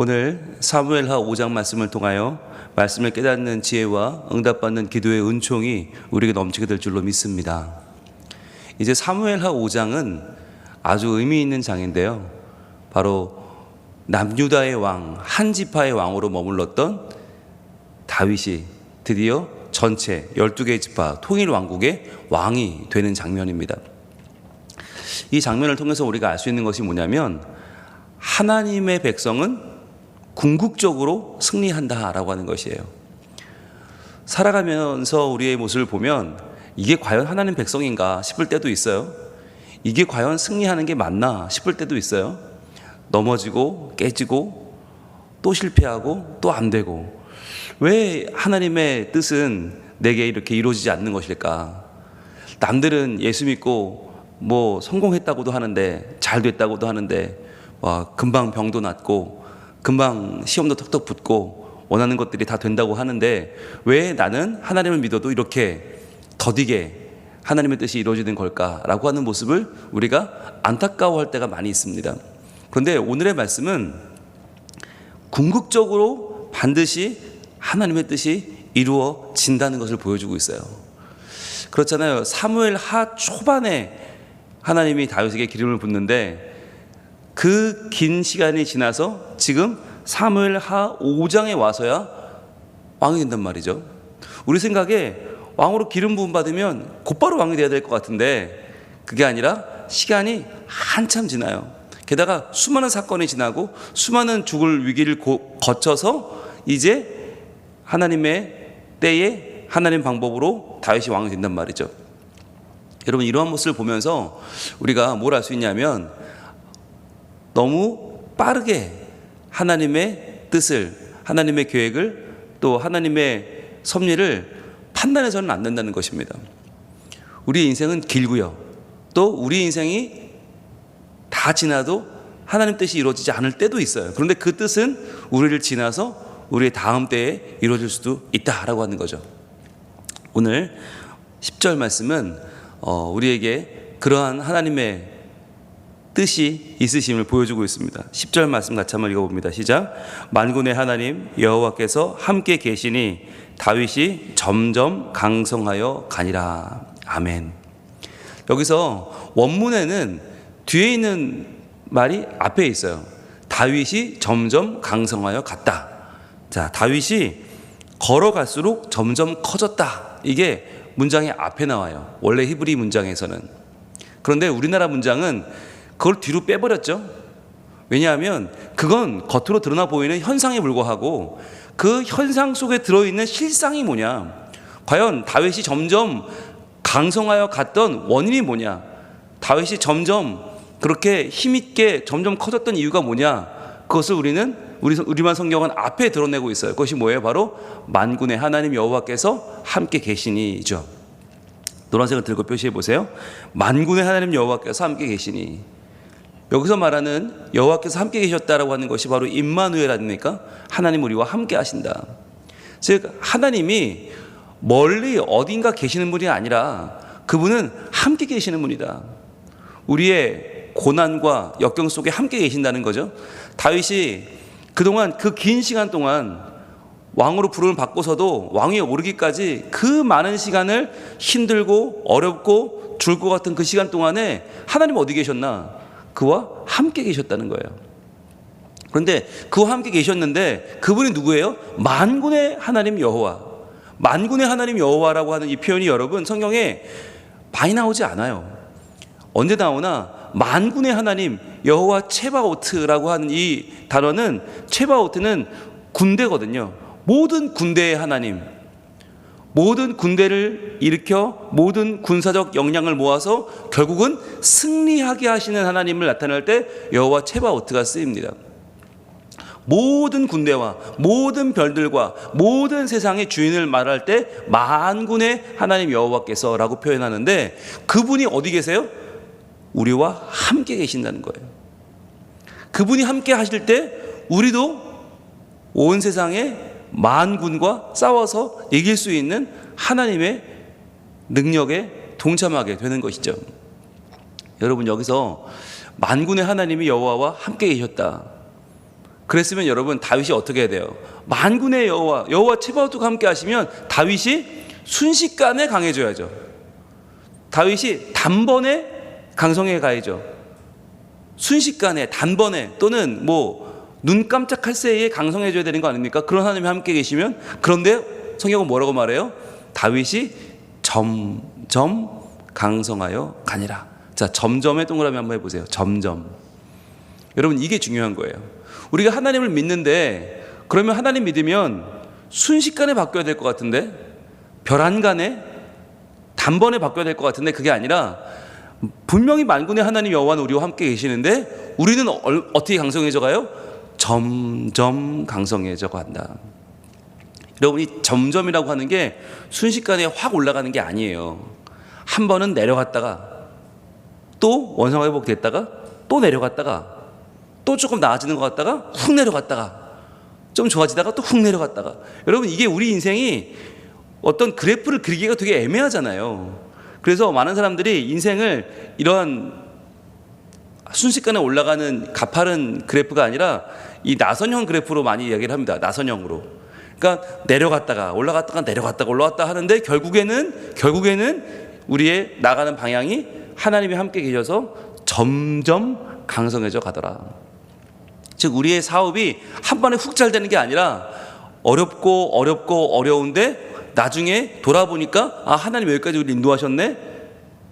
오늘 사무엘하 5장 말씀을 통하여 말씀을 깨닫는 지혜와 응답받는 기도의 은총이 우리에게 넘치게 될 줄로 믿습니다. 이제 사무엘하 5장은 아주 의미 있는 장인데요. 바로 남유다의 왕, 한 지파의 왕으로 머물렀던 다윗이 드디어 전체 12개의 지파 통일 왕국의 왕이 되는 장면입니다. 이 장면을 통해서 우리가 알 수 있는 것이 뭐냐면 하나님의 백성은 궁극적으로 승리한다라고 하는 것이에요. 살아가면서 우리의 모습을 보면 이게 과연 하나님 백성인가 싶을 때도 있어요. 이게 과연 승리하는 게 맞나 싶을 때도 있어요. 넘어지고 깨지고 또 실패하고 또 안 되고 왜 하나님의 뜻은 내게 이렇게 이루어지지 않는 것일까? 남들은 예수 믿고 뭐 성공했다고도 하는데 잘 됐다고도 하는데 와 금방 병도 낫고 금방 시험도 턱턱 붙고 원하는 것들이 다 된다고 하는데 왜 나는 하나님을 믿어도 이렇게 더디게 하나님의 뜻이 이루어지는 걸까라고 하는 모습을 우리가 안타까워할 때가 많이 있습니다. 그런데 오늘의 말씀은 궁극적으로 반드시 하나님의 뜻이 이루어진다는 것을 보여주고 있어요. 그렇잖아요. 사무엘 하 초반에 하나님이 다윗에게 기름을 붓는데 그 긴 시간이 지나서 지금 사무엘 하 5장에 와서야 왕이 된단 말이죠. 우리 생각에 왕으로 기름 부음 받으면 곧바로 왕이 돼야 될 것 같은데 그게 아니라 시간이 한참 지나요. 게다가 수많은 사건이 지나고 수많은 죽을 위기를 고- 거쳐서 이제 하나님의 때에 하나님 방법으로 다윗이 왕이 된단 말이죠. 여러분 이러한 모습을 보면서 우리가 뭘 알 수 있냐면 너무 빠르게 하나님의 뜻을 하나님의 계획을 또 하나님의 섭리를 판단해서는 안 된다는 것입니다. 우리 인생은 길고요. 또 우리 인생이 다 지나도 하나님 뜻이 이루어지지 않을 때도 있어요. 그런데 그 뜻은 우리를 지나서 우리의 다음 때에 이루어질 수도 있다라고 하는 거죠. 오늘 10절 말씀은 어, 우리에게 그러한 하나님의 뜻이 있으심을 보여주고 있습니다. 10절 말씀 같이 한번 읽어봅니다. 시작. 만군의 하나님 여호와께서 함께 계시니 다윗이 점점 강성하여 가니라. 아멘. 여기서 원문에는 뒤에 있는 말이 앞에 있어요. 다윗이 점점 강성하여 갔다. 자, 다윗이 걸어갈수록 점점 커졌다. 이게 문장의 앞에 나와요. 원래 히브리 문장에서는. 그런데 우리나라 문장은 그걸 뒤로 빼버렸죠. 왜냐하면 그건 겉으로 드러나 보이는 현상에 불과하고 그 현상 속에 들어있는 실상이 뭐냐. 과연 다윗이 점점 강성하여 갔던 원인이 뭐냐. 다윗이 점점 그렇게 힘있게 점점 커졌던 이유가 뭐냐. 그것을 우리는 우리 우리만 성경은 앞에 드러내고 있어요. 그것이 뭐예요? 바로 만군의 하나님 여호와께서 함께 계시니죠. 노란색을 들고 표시해 보세요. 만군의 하나님 여호와께서 함께 계시니. 여기서 말하는 여호와께서 함께 계셨다라고 하는 것이 바로 임마누엘 아닙니까? 하나님 우리와 함께 하신다. 즉 하나님이 멀리 어딘가 계시는 분이 아니라 그분은 함께 계시는 분이다. 우리의 고난과 역경 속에 함께 계신다는 거죠. 다윗이 그동안 그 긴 시간 동안 왕으로 부름을 받고서도 왕위에 오르기까지 그 많은 시간을 힘들고 어렵고 죽을 것 같은 그 시간 동안에 하나님 어디 계셨나? 그와 함께 계셨다는 거예요. 그런데 그와 함께 계셨는데 그분이 누구예요? 만군의 하나님 여호와. 만군의 하나님 여호와라고 하는 이 표현이 여러분 성경에 많이 나오지 않아요. 언제 나오나 만군의 하나님 여호와 체바오트라고 하는 이 단어는 체바오트는 군대거든요. 모든 군대의 하나님, 모든 군대를 일으켜 모든 군사적 역량을 모아서 결국은 승리하게 하시는 하나님을 나타낼 때 여호와 체바오트가 쓰입니다. 모든 군대와 모든 별들과 모든 세상의 주인을 말할 때 만군의 하나님 여호와께서라고 표현하는데 그분이 어디 계세요? 우리와 함께 계신다는 거예요. 그분이 함께 하실 때 우리도 온 세상의 만군과 싸워서 이길 수 있는 하나님의 능력에 동참하게 되는 것이죠. 여러분 여기서 만군의 하나님이 여호와와 함께 계셨다. 그랬으면 여러분 다윗이 어떻게 해야 돼요? 만군의 여호와 여호와 체바오트가 함께 하시면 다윗이 순식간에 강해져야죠. 다윗이 단번에 강성해 가야죠. 순식간에 단번에 또는 뭐 눈 깜짝할 새에 강성해져야 되는 거 아닙니까? 그런 하나님이 함께 계시면 그런데 성경은 뭐라고 말해요? 다윗이 점점 강성하여 가니라. 자, 점점의 동그라미 한번 해보세요. 점점. 여러분 이게 중요한 거예요. 우리가 하나님을 믿는데 그러면 하나님 믿으면 순식간에 바뀌어야 될 것 같은데 별 한간에 단번에 바뀌어야 될 것 같은데 그게 아니라 분명히 만군의 하나님 여호와는 우리와 함께 계시는데 우리는 얼- 어떻게 강성해져 가요? 점점 강성해져 간다. 여러분 이 점점이라고 하는 게 순식간에 확 올라가는 게 아니에요. 한 번은 내려갔다가 또 원상 회복 됐다가 또 내려갔다가 또 조금 나아지는 것 같다가 훅 내려갔다가 좀 좋아지다가 또 훅 내려갔다가 여러분 이게 우리 인생이 어떤 그래프를 그리기가 되게 애매하잖아요. 그래서 많은 사람들이 인생을 이런 순식간에 올라가는 가파른 그래프가 아니라 이 나선형 그래프로 많이 이야기를 합니다. 나선형으로. 그러니까 내려갔다가 올라갔다가 내려갔다가 올라갔다 하는데 결국에는 결국에는 우리의 나가는 방향이 하나님이 함께 계셔서 점점 강성해져 가더라. 즉 우리의 사업이 한 번에 훅 잘 되는 게 아니라 어렵고 어렵고 어려운데 나중에 돌아보니까 아 하나님 여기까지 우리 인도하셨네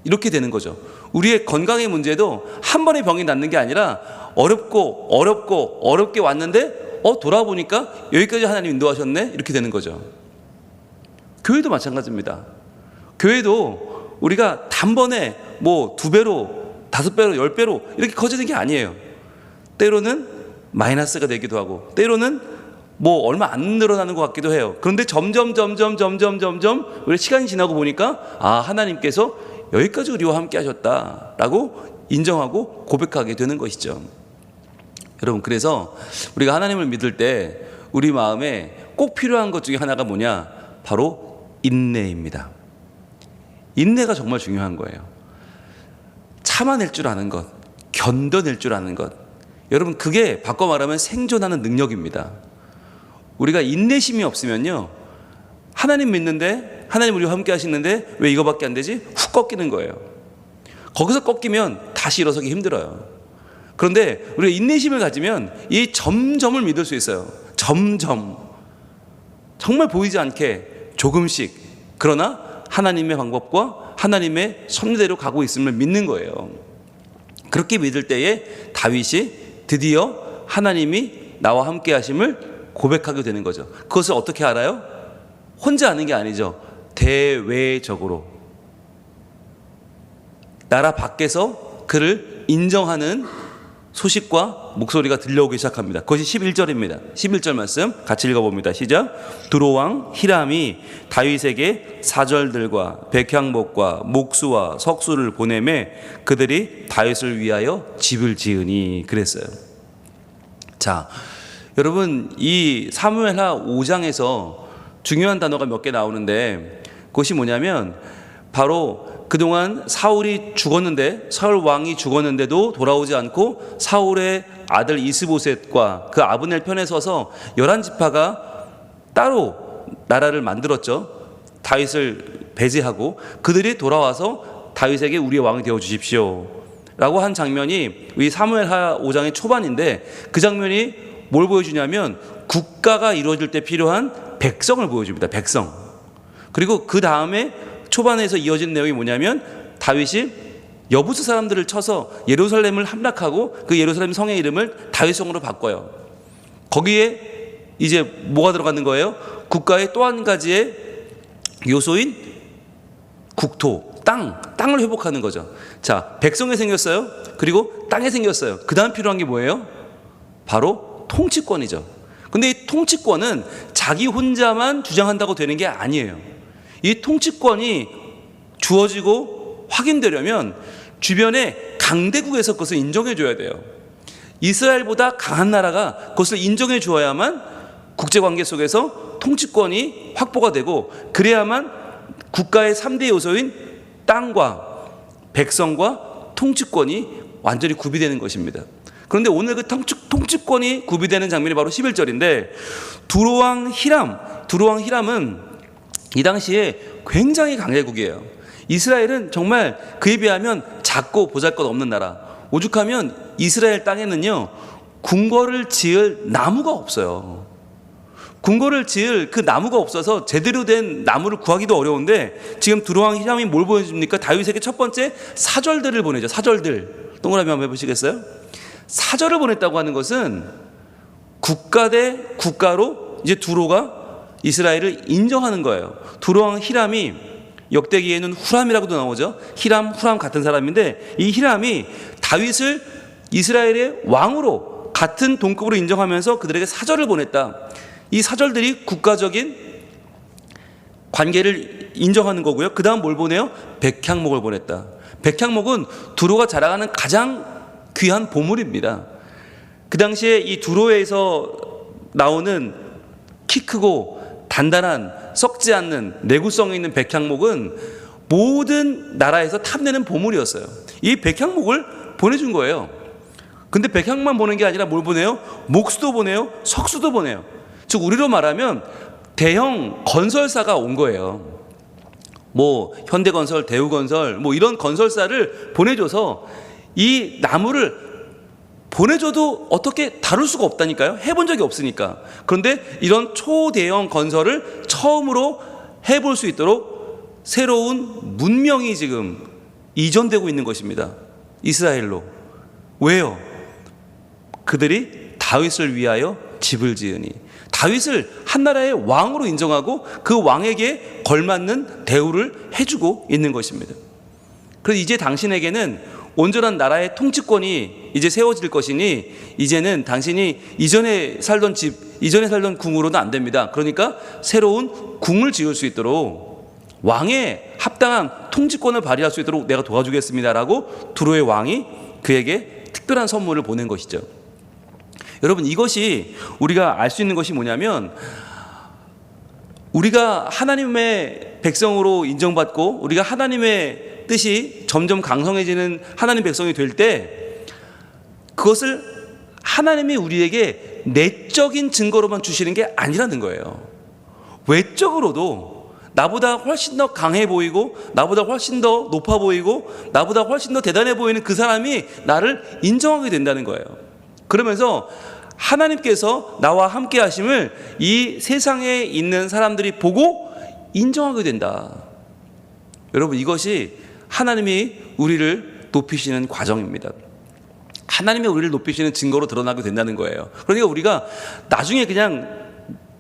이렇게 되는 거죠. 우리의 건강의 문제도 한 번에 병이 낫는 게 아니라 어렵고 어렵고 어렵게 왔는데 어 돌아보니까 여기까지 하나님 인도하셨네 이렇게 되는 거죠. 교회도 마찬가지입니다. 교회도 우리가 단번에 뭐 두 배로 다섯 배로 열 배로 이렇게 커지는 게 아니에요. 때로는 마이너스가 되기도 하고 때로는 뭐 얼마 안 늘어나는 것 같기도 해요. 그런데 점점 점점 점점 점점 우리 시간이 지나고 보니까 아 하나님께서 여기까지 우리와 함께 하셨다라고 인정하고 고백하게 되는 것이죠. 여러분 그래서 우리가 하나님을 믿을 때 우리 마음에 꼭 필요한 것 중에 하나가 뭐냐? 바로 인내입니다. 인내가 정말 중요한 거예요. 참아낼 줄 아는 것, 견뎌낼 줄 아는 것. 여러분 그게 바꿔 말하면 생존하는 능력입니다. 우리가 인내심이 없으면요. 하나님 믿는데 하나님 우리와 함께 하시는데 왜 이거밖에 안 되지? 훅 꺾이는 거예요. 거기서 꺾이면 다시 일어서기 힘들어요. 그런데 우리가 인내심을 가지면 이 점점을 믿을 수 있어요. 점점. 정말 보이지 않게 조금씩. 그러나 하나님의 방법과 하나님의 섭리대로 가고 있음을 믿는 거예요. 그렇게 믿을 때에 다윗이 드디어 하나님이 나와 함께 하심을 고백하게 되는 거죠. 그것을 어떻게 알아요? 혼자 아는 게 아니죠. 대외적으로. 나라 밖에서 그를 인정하는 소식과 목소리가 들려오기 시작합니다. 그것이 11절입니다. 11절 말씀 같이 읽어봅니다. 시작. 두로왕 히람이 다윗에게 사절들과 백향목과 목수와 석수를 보내매 그들이 다윗을 위하여 집을 지으니 그랬어요. 자, 여러분 이 사무엘하 5장에서 중요한 단어가 몇 개 나오는데 그것이 뭐냐면 바로 그동안 사울이 죽었는데 사울 왕이 죽었는데도 돌아오지 않고 사울의 아들 이스보셋과 그 아브넬 편에 서서 열한 지파가 따로 나라를 만들었죠. 다윗을 배제하고 그들이 돌아와서 다윗에게 우리의 왕이 되어 주십시오. 라고 한 장면이 이 사무엘하 5장의 초반인데 그 장면이 뭘 보여주냐면 국가가 이루어질 때 필요한 백성을 보여줍니다. 백성. 그리고 그 다음에 초반에서 이어진 내용이 뭐냐면 다윗이 여부스 사람들을 쳐서 예루살렘을 함락하고 그 예루살렘 성의 이름을 다윗성으로 바꿔요. 거기에 이제 뭐가 들어가는 거예요? 국가의 또 한 가지의 요소인 국토, 땅, 땅을 회복하는 거죠. 자, 백성에 생겼어요. 그리고 땅에 생겼어요. 그 다음 필요한 게 뭐예요? 바로 통치권이죠. 근데 이 통치권은 자기 혼자만 주장한다고 되는 게 아니에요. 이 통치권이 주어지고 확인되려면 주변의 강대국에서 그것을 인정해 줘야 돼요. 이스라엘보다 강한 나라가 그것을 인정해 주어야만 국제 관계 속에서 통치권이 확보가 되고 그래야만 국가의 3대 요소인 땅과 백성과 통치권이 완전히 구비되는 것입니다. 그런데 오늘 그 통치, 통치권이 구비되는 장면이 바로 11절인데 두로왕 히람, 두로왕 히람은 이 당시에 굉장히 강대국이에요. 이스라엘은 정말 그에 비하면 작고 보잘것없는 나라. 오죽하면 이스라엘 땅에는요 궁궐을 지을 나무가 없어요. 궁궐을 지을 그 나무가 없어서 제대로 된 나무를 구하기도 어려운데 지금 두로왕 히람이 뭘 보여줍니까? 다윗에게 첫 번째 사절들을 보내죠. 사절들. 동그라미 한번 해보시겠어요? 사절을 보냈다고 하는 것은 국가 대 국가로 이제 두로가 이스라엘을 인정하는 거예요. 두로왕 히람이 역대기에는 후람이라고도 나오죠. 히람, 후람 같은 사람인데 이 히람이 다윗을 이스라엘의 왕으로 같은 동급으로 인정하면서 그들에게 사절을 보냈다. 이 사절들이 국가적인 관계를 인정하는 거고요. 그 다음 뭘 보내요? 백향목을 보냈다. 백향목은 두로가 자랑하는 가장 귀한 보물입니다. 그 당시에 이 두로에서 나오는 키 크고 단단한 썩지 않는 내구성이 있는 백향목은 모든 나라에서 탐내는 보물이었어요. 이 백향목을 보내준 거예요. 근데 백향만 보낸 게 아니라 뭘 보내요? 목수도 보내요, 석수도 보내요. 즉 우리로 말하면 대형 건설사가 온 거예요. 뭐 현대건설, 대우건설, 뭐 이런 건설사를 보내줘서 이 나무를 보내줘도 어떻게 다룰 수가 없다니까요. 해본 적이 없으니까. 그런데 이런 초대형 건설을 처음으로 해볼 수 있도록 새로운 문명이 지금 이전되고 있는 것입니다. 이스라엘로. 왜요? 그들이 다윗을 위하여 집을 지으니 다윗을 한 나라의 왕으로 인정하고 그 왕에게 걸맞는 대우를 해주고 있는 것입니다. 그래서 이제 당신에게는 온전한 나라의 통치권이 이제 세워질 것이니 이제는 당신이 이전에 살던 집, 이전에 살던 궁으로는 안 됩니다. 그러니까 새로운 궁을 지을 수 있도록 왕의 합당한 통치권을 발휘할 수 있도록 내가 도와주겠습니다라고 두로의 왕이 그에게 특별한 선물을 보낸 것이죠. 여러분 이것이 우리가 알 수 있는 것이 뭐냐면 우리가 하나님의 백성으로 인정받고 우리가 하나님의 뜻이 점점 강성해지는 하나님 백성이 될 때 그것을 하나님이 우리에게 내적인 증거로만 주시는 게 아니라는 거예요. 외적으로도 나보다 훨씬 더 강해 보이고 나보다 훨씬 더 높아 보이고 나보다 훨씬 더 대단해 보이는 그 사람이 나를 인정하게 된다는 거예요. 그러면서 하나님께서 나와 함께 하심을 이 세상에 있는 사람들이 보고 인정하게 된다. 여러분 이것이 하나님이 우리를 높이시는 과정입니다. 하나님이 우리를 높이시는 증거로 드러나게 된다는 거예요. 그러니까 우리가 나중에 그냥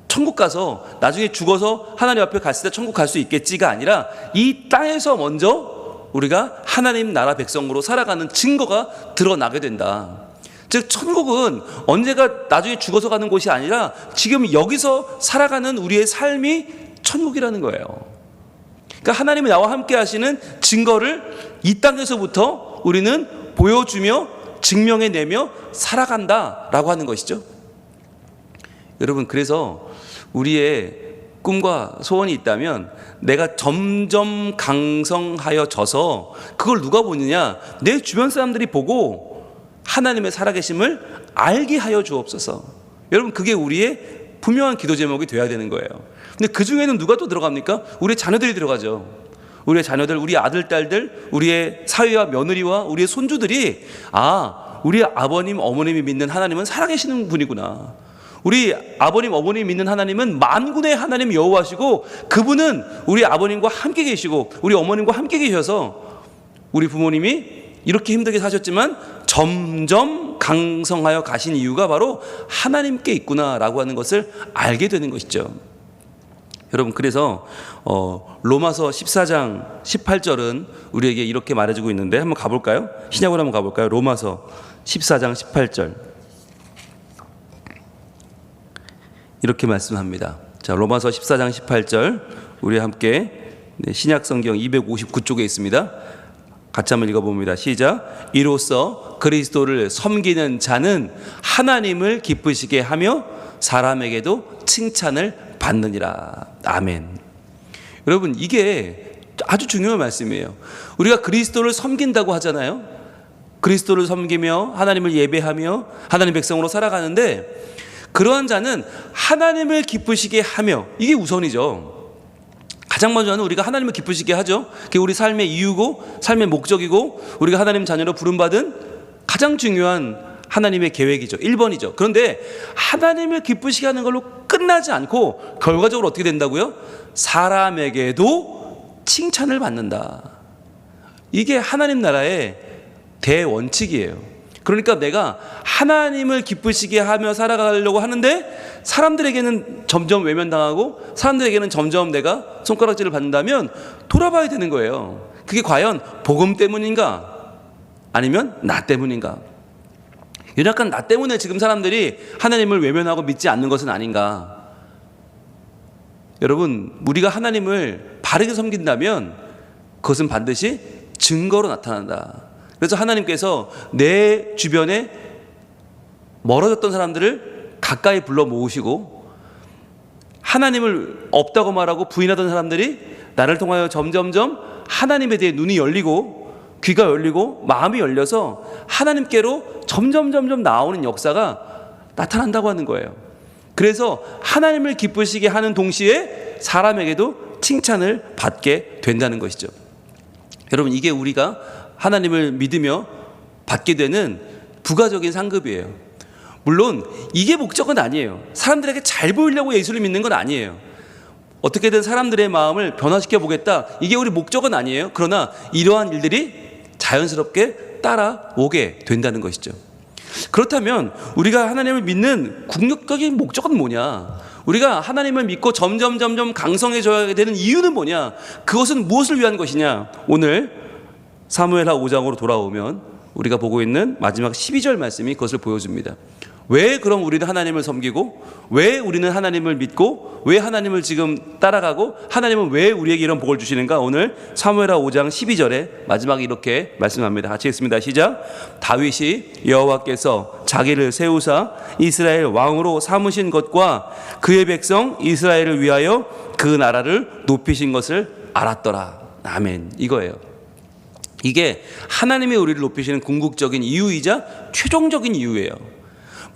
천국 가서 나중에 죽어서 하나님 앞에 갔을 때 천국 갈 수 있겠지가 아니라 이 땅에서 먼저 우리가 하나님 나라 백성으로 살아가는 증거가 드러나게 된다. 즉 천국은 언제가 나중에 죽어서 가는 곳이 아니라 지금 여기서 살아가는 우리의 삶이 천국이라는 거예요. 그러니까 하나님이 나와 함께 하시는 증거를 이 땅에서부터 우리는 보여주며 증명해 내며 살아간다라고 하는 것이죠. 여러분 그래서 우리의 꿈과 소원이 있다면 내가 점점 강성하여 져서 그걸 누가 보느냐 내 주변 사람들이 보고 하나님의 살아계심을 알게 하여 주옵소서. 여러분 그게 우리의 분명한 기도 제목이 돼야 되는 거예요. 근데 그 중에는 누가 또 들어갑니까? 우리 자녀들이 들어가죠. 우리의 자녀들, 우리 아들, 딸들, 우리의 사위와 며느리와 우리의 손주들이 아, 우리 아버님, 어머님이 믿는 하나님은 살아계시는 분이구나. 우리 아버님, 어머님 믿는 하나님은 만군의 하나님 여호와시고 그분은 우리 아버님과 함께 계시고 우리 어머님과 함께 계셔서 우리 부모님이 이렇게 힘들게 사셨지만 점점 강성하여 가신 이유가 바로 하나님께 있구나라고 하는 것을 알게 되는 것이죠. 여러분 그래서 어, 로마서 14장 18절은 우리에게 이렇게 말해주고 있는데 한번 가볼까요? 신약으로 한번 가볼까요? 로마서 14장 18절 이렇게 말씀합니다. 자 로마서 14장 18절 우리 함께 네, 신약 성경 259쪽에 있습니다. 같이 한번 읽어봅니다. 시작. 이로써 그리스도를 섬기는 자는 하나님을 기쁘시게 하며 사람에게도 칭찬을 받느니라. 아멘. 여러분, 이게 아주 중요한 말씀이에요. 우리가 그리스도를 섬긴다고 하잖아요. 그리스도를 섬기며 하나님을 예배하며 하나님 백성으로 살아가는데 그러한 자는 하나님을 기쁘시게 하며 이게 우선이죠. 가장 먼저는 우리가 하나님을 기쁘시게 하죠. 그게 우리 삶의 이유고 삶의 목적이고 우리가 하나님 자녀로 부름받은 가장 중요한 하나님의 계획이죠. 1번이죠. 그런데 하나님을 기쁘시게 하는 걸로 끝나지 않고 결과적으로 어떻게 된다고요? 사람에게도 칭찬을 받는다. 이게 하나님 나라의 대원칙이에요. 그러니까 내가 하나님을 기쁘시게 하며 살아가려고 하는데 사람들에게는 점점 외면당하고 사람들에게는 점점 내가 손가락질을 받는다면 돌아봐야 되는 거예요. 그게 과연 복음 때문인가? 아니면 나 때문인가? 연약한 나 때문에 지금 사람들이 하나님을 외면하고 믿지 않는 것은 아닌가? 여러분, 우리가 하나님을 바르게 섬긴다면 그것은 반드시 증거로 나타난다. 그래서 하나님께서 내 주변에 멀어졌던 사람들을 가까이 불러 모으시고 하나님을 없다고 말하고 부인하던 사람들이 나를 통하여 점점점 하나님에 대해 눈이 열리고 귀가 열리고 마음이 열려서 하나님께로 점점 점점 나오는 역사가 나타난다고 하는 거예요. 그래서 하나님을 기쁘시게 하는 동시에 사람에게도 칭찬을 받게 된다는 것이죠. 여러분 이게 우리가 하나님을 믿으며 받게 되는 부가적인 상급이에요. 물론 이게 목적은 아니에요. 사람들에게 잘 보이려고 예수를 믿는 건 아니에요. 어떻게든 사람들의 마음을 변화시켜 보겠다. 이게 우리 목적은 아니에요. 그러나 이러한 일들이 자연스럽게 따라오게 된다는 것이죠. 그렇다면 우리가 하나님을 믿는 궁극적인 목적은 뭐냐? 우리가 하나님을 믿고 점점 점점 강성해져야 되는 이유는 뭐냐? 그것은 무엇을 위한 것이냐? 오늘 사무엘하 5장으로 돌아오면 우리가 보고 있는 마지막 12절 말씀이 그것을 보여줍니다. 왜 그럼 우리는 하나님을 섬기고 왜 우리는 하나님을 믿고 왜 하나님을 지금 따라가고 하나님은 왜 우리에게 이런 복을 주시는가 오늘 사무엘하 5장 12절에 마지막에 이렇게 말씀합니다. 같이 읽습니다. 시작. 다윗이 여호와께서 자기를 세우사 이스라엘 왕으로 삼으신 것과 그의 백성 이스라엘을 위하여 그 나라를 높이신 것을 알았더라. 아멘. 이거예요. 이게 하나님의 우리를 높이시는 궁극적인 이유이자 최종적인 이유예요.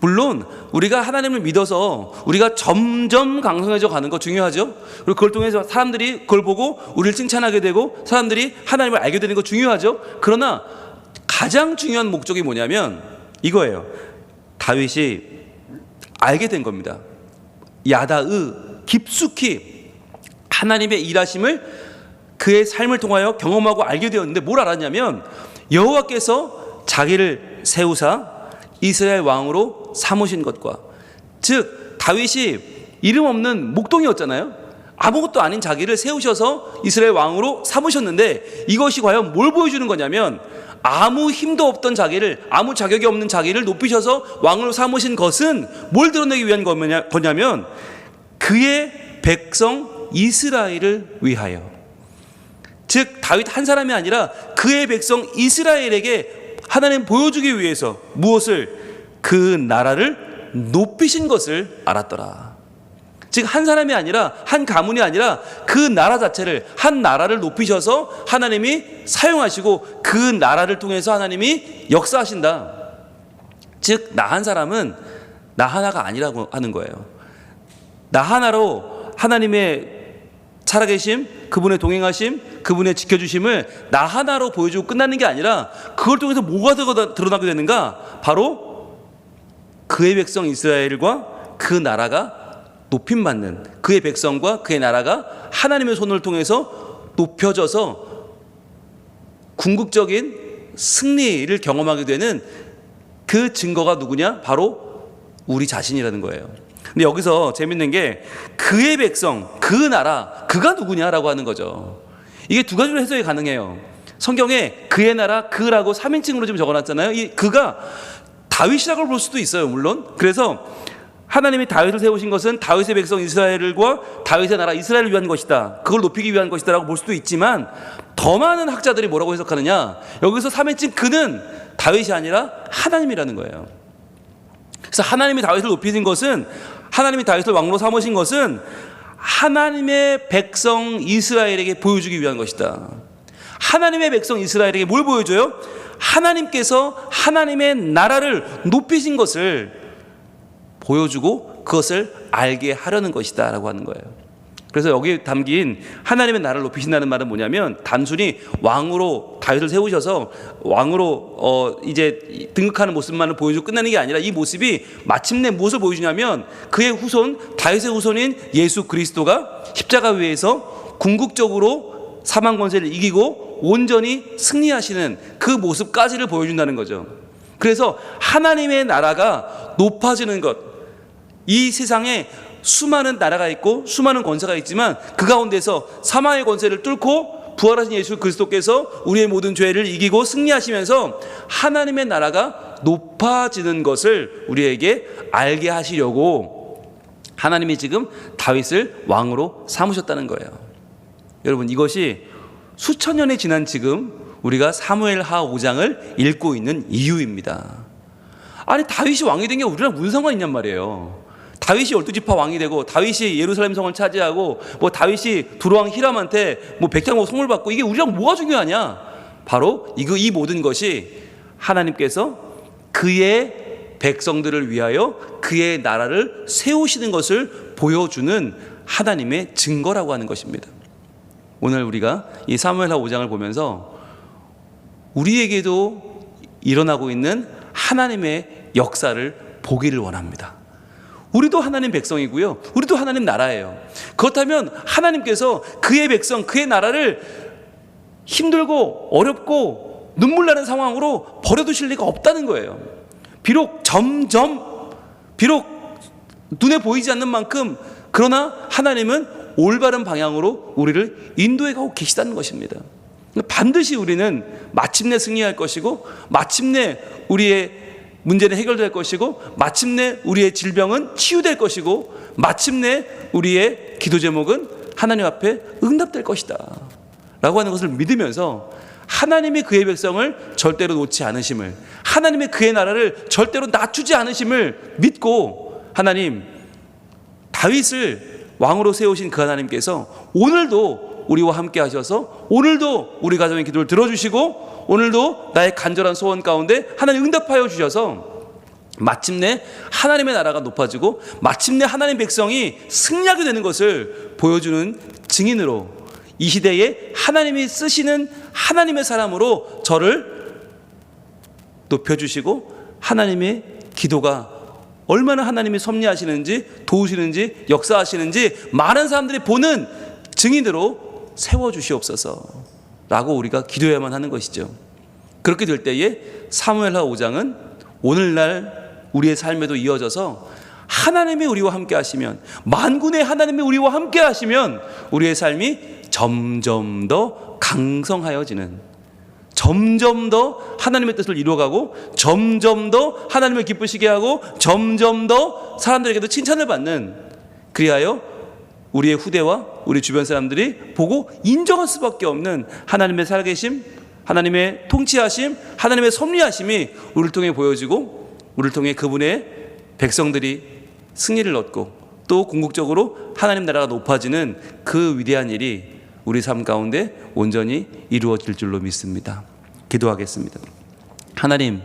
물론 우리가 하나님을 믿어서 우리가 점점 강성해져 가는 거 중요하죠. 그리고 그걸 통해서 사람들이 그걸 보고 우리를 칭찬하게 되고 사람들이 하나님을 알게 되는 거 중요하죠. 그러나 가장 중요한 목적이 뭐냐면 이거예요. 다윗이 알게 된 겁니다. 야다의 깊숙이 하나님의 일하심을 그의 삶을 통하여 경험하고 알게 되었는데 뭘 알았냐면 여호와께서 자기를 세우사 이스라엘 왕으로 삼으신 것과 즉 다윗이 이름 없는 목동이었잖아요. 아무것도 아닌 자기를 세우셔서 이스라엘 왕으로 삼으셨는데 이것이 과연 뭘 보여주는 거냐면 아무 힘도 없던 자기를 아무 자격이 없는 자기를 높이셔서 왕으로 삼으신 것은 뭘 드러내기 위한 거냐, 거냐면 그의 백성 이스라엘을 위하여 즉 다윗 한 사람이 아니라 그의 백성 이스라엘에게 하나님 보여주기 위해서 무엇을 그 나라를 높이신 것을 알았더라. 즉 한 사람이 아니라 한 가문이 아니라 그 나라 자체를 한 나라를 높이셔서 하나님이 사용하시고 그 나라를 통해서 하나님이 역사하신다. 즉 나 한 사람은 나 하나가 아니라고 하는 거예요. 나 하나로 하나님의 살아계심, 그분의 동행하심, 그분의 지켜주심을 나 하나로 보여주고 끝나는 게 아니라 그걸 통해서 뭐가 드러나게 되는가? 바로 그의 백성 이스라엘과 그 나라가 높임받는 그의 백성과 그의 나라가 하나님의 손을 통해서 높여져서 궁극적인 승리를 경험하게 되는 그 증거가 누구냐? 바로 우리 자신이라는 거예요. 근데 여기서 재밌는 게 그의 백성, 그 나라, 그가 누구냐라고 하는 거죠. 이게 두 가지로 해석이 가능해요. 성경에 그의 나라, 그라고 3인칭으로 지금 적어놨잖아요. 이 그가 다윗이라고 볼 수도 있어요, 물론. 그래서 하나님이 다윗을 세우신 것은 다윗의 백성 이스라엘과 다윗의 나라 이스라엘을 위한 것이다. 그걸 높이기 위한 것이다라고 볼 수도 있지만 더 많은 학자들이 뭐라고 해석하느냐? 여기서 3인칭 그는 다윗이 아니라 하나님이라는 거예요. 그래서 하나님이 다윗을 높이신 것은 하나님이 다윗을 왕으로 삼으신 것은 하나님의 백성 이스라엘에게 보여주기 위한 것이다. 하나님의 백성 이스라엘에게 뭘 보여줘요? 하나님께서 하나님의 나라를 높이신 것을 보여주고 그것을 알게 하려는 것이다 라고 하는 거예요. 그래서 여기 담긴 하나님의 나라를 높이신다는 말은 뭐냐면 단순히 왕으로 다윗을 세우셔서 왕으로 어 이제 등극하는 모습만을 보여주고 끝나는 게 아니라 이 모습이 마침내 무엇을 보여주냐면 그의 후손 다윗의 후손인 예수 그리스도가 십자가 위에서 궁극적으로 사망 권세를 이기고 온전히 승리하시는 그 모습까지를 보여준다는 거죠. 그래서 하나님의 나라가 높아지는 것, 이 세상에 수많은 나라가 있고 수많은 권세가 있지만 그 가운데서 사망의 권세를 뚫고 부활하신 예수 그리스도께서 우리의 모든 죄를 이기고 승리하시면서 하나님의 나라가 높아지는 것을 우리에게 알게 하시려고 하나님이 지금 다윗을 왕으로 삼으셨다는 거예요. 여러분 이것이 수천 년이 지난 지금 우리가 사무엘 하 5장을 읽고 있는 이유입니다. 아니 다윗이 왕이 된 게 우리랑 무슨 상관 있냔 말이에요. 다윗이 열두 지파 왕이 되고 다윗이 예루살렘 성을 차지하고 뭐 다윗이 두로왕 히람한테 뭐 백장목 선물 받고 이게 우리랑 뭐가 중요하냐? 바로 이거 이 모든 것이 하나님께서 그의 백성들을 위하여 그의 나라를 세우시는 것을 보여주는 하나님의 증거라고 하는 것입니다. 오늘 우리가 이 사무엘하 5장을 보면서 우리에게도 일어나고 있는 하나님의 역사를 보기를 원합니다. 우리도 하나님 백성이고요. 우리도 하나님 나라예요. 그렇다면 하나님께서 그의 백성, 그의 나라를 힘들고 어렵고 눈물 나는 상황으로 버려두실 리가 없다는 거예요. 비록 점점, 비록 눈에 보이지 않는 만큼, 그러나 하나님은 올바른 방향으로 우리를 인도해 가고 계시다는 것입니다. 반드시 우리는 마침내 승리할 것이고, 마침내 우리의 문제는 해결될 것이고 마침내 우리의 질병은 치유될 것이고 마침내 우리의 기도 제목은 하나님 앞에 응답될 것이다. 라고 하는 것을 믿으면서 하나님이 그의 백성을 절대로 놓지 않으심을 하나님의 그의 나라를 절대로 낮추지 않으심을 믿고 하나님 다윗을 왕으로 세우신 그 하나님께서 오늘도 우리와 함께 하셔서 오늘도 우리 가정의 기도를 들어주시고 오늘도 나의 간절한 소원 가운데 하나님 응답하여 주셔서 마침내 하나님의 나라가 높아지고 마침내 하나님 백성이 승리하게 되는 것을 보여주는 증인으로 이 시대에 하나님이 쓰시는 하나님의 사람으로 저를 높여주시고 하나님의 기도가 얼마나 하나님이 섭리하시는지 도우시는지 역사하시는지 많은 사람들이 보는 증인으로 세워주시옵소서. 라고 우리가 기도해야만 하는 것이죠. 그렇게 될 때에 사무엘하 5장은 오늘날 우리의 삶에도 이어져서 하나님이 우리와 함께 하시면 만군의 하나님이 우리와 함께 하시면 우리의 삶이 점점 더 강성하여지는 점점 더 하나님의 뜻을 이루어가고 점점 더 하나님을 기쁘시게 하고 점점 더 사람들에게도 칭찬을 받는 그리하여 우리의 후대와 우리 주변 사람들이 보고 인정할 수밖에 없는 하나님의 살아계심, 하나님의 통치하심, 하나님의 섭리하심이 우리를 통해 보여지고 우리를 통해 그분의 백성들이 승리를 얻고 또 궁극적으로 하나님 나라가 높아지는 그 위대한 일이 우리 삶 가운데 온전히 이루어질 줄로 믿습니다. 기도하겠습니다. 하나님,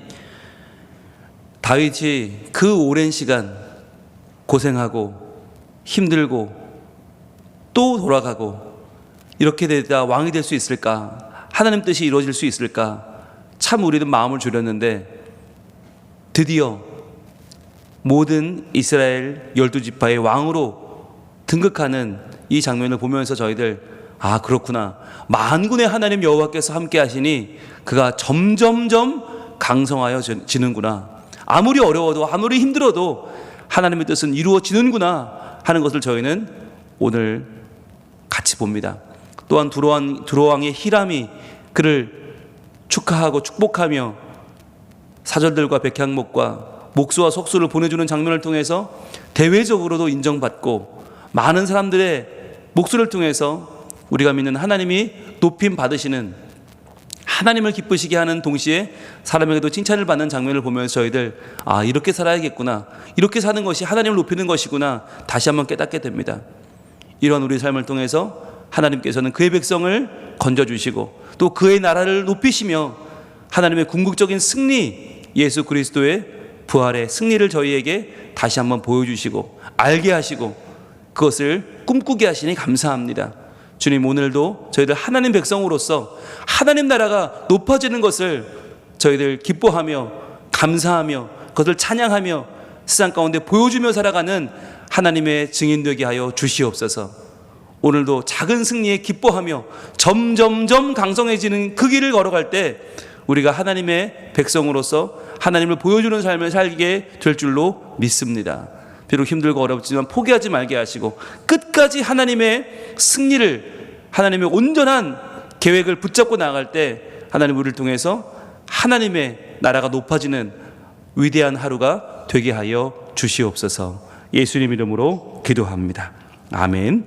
다윗이 그 오랜 시간 고생하고 힘들고 또 돌아가고 이렇게 되다 왕이 될 수 있을까? 하나님 뜻이 이루어질 수 있을까? 참 우리도 마음을 졸였는데 드디어 모든 이스라엘 열두 지파의 왕으로 등극하는 이 장면을 보면서 저희들 아 그렇구나 만군의 하나님 여호와께서 함께 하시니 그가 점점점 강성하여 지는구나 아무리 어려워도 아무리 힘들어도 하나님의 뜻은 이루어지는구나 하는 것을 저희는 오늘 같이 봅니다. 또한 두로왕, 두로왕의 히람이 그를 축하하고 축복하며 사절들과 백향목과 목수와 석수를 보내주는 장면을 통해서 대외적으로도 인정받고 많은 사람들의 목수를 통해서 우리가 믿는 하나님이 높임 받으시는 하나님을 기쁘시게 하는 동시에 사람에게도 칭찬을 받는 장면을 보면서 저희들 아 이렇게 살아야겠구나 이렇게 사는 것이 하나님을 높이는 것이구나 다시 한번 깨닫게 됩니다. 이런 우리 삶을 통해서 하나님께서는 그의 백성을 건져주시고 또 그의 나라를 높이시며 하나님의 궁극적인 승리, 예수 그리스도의 부활의 승리를 저희에게 다시 한번 보여주시고 알게 하시고 그것을 꿈꾸게 하시니 감사합니다. 주님 오늘도 저희들 하나님 백성으로서 하나님 나라가 높아지는 것을 저희들 기뻐하며 감사하며 그것을 찬양하며 세상 가운데 보여주며 살아가는 하나님의 증인 되게 하여 주시옵소서. 오늘도 작은 승리에 기뻐하며 점점점 강성해지는 그 길을 걸어갈 때 우리가 하나님의 백성으로서 하나님을 보여주는 삶을 살게 될 줄로 믿습니다. 비록 힘들고 어렵지만 포기하지 말게 하시고 끝까지 하나님의 승리를 하나님의 온전한 계획을 붙잡고 나아갈 때 하나님 우리를 통해서 하나님의 나라가 높아지는 위대한 하루가 되게 하여 주시옵소서. 예수님 이름으로 기도합니다. 아멘.